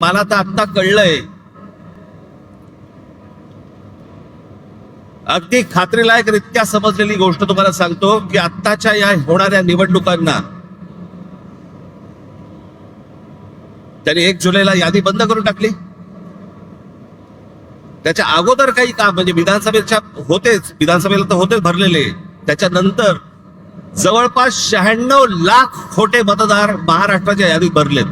मला तर आत्ता कळलंय. अगदी खात्रीलायक रित्या समजलेली गोष्ट तुम्हाला सांगतो की आत्ताच्या या होणाऱ्या निवडणुकांना त्यांनी एक जुलैला यादी बंद करून टाकली. त्याच्या अगोदर काही काम म्हणजे विधानसभेच्या होतेच विधानसभेला तर होतेच भरलेले. त्याच्यानंतर जवळपास शहाण्णव लाख खोटे मतदार महाराष्ट्राच्या यादीत भरलेत.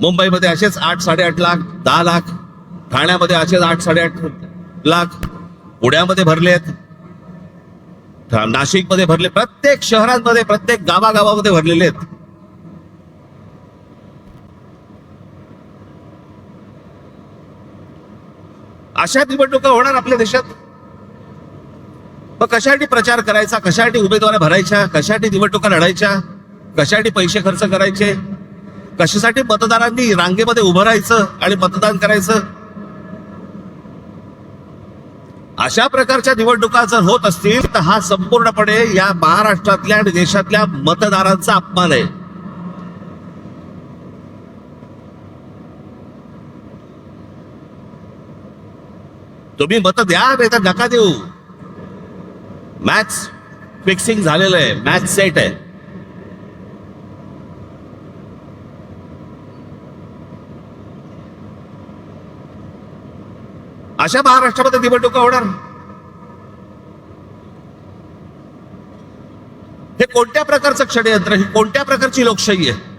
मुंबईमध्ये असेच आठ साडेआठ लाख दहा लाख ठाण्यामध्ये असेच आठ साडेआठ लाख पुण्यामध्ये भरलेत. ठा- नाशिकमध्ये भरले प्रत्येक शहरांमध्ये प्रत्येक गावागावामध्ये भरलेले आहेत. अशा निवडणुका होणार आपल्या देशात? मग कशासाठी प्रचार करायचा? कशासाठी उमेदवार भरायच्या? कशासाठी निवडणुका लढायच्या? कशासाठी पैसे खर्च करायचे? कशासाठी मतदारांनी रांगेमध्ये उभं राहायचं आणि मतदान करायचं? अशा प्रकारच्या निवडणुका जर होत असतील तर हा संपूर्णपणे या महाराष्ट्रातल्या आणि देशातल्या मतदारांचा अपमान आहे. तुम्ही मत द्या नाही तर नका देऊ. मॅच फिक्सिंग झालेलं आहे मॅच सेट आहे. अशा महाराष्ट्रामध्ये निवडणुका होणार? हे कोणत्या प्रकारचं षडयंत्र? ही कोणत्या प्रकारची लोकशाही आहे?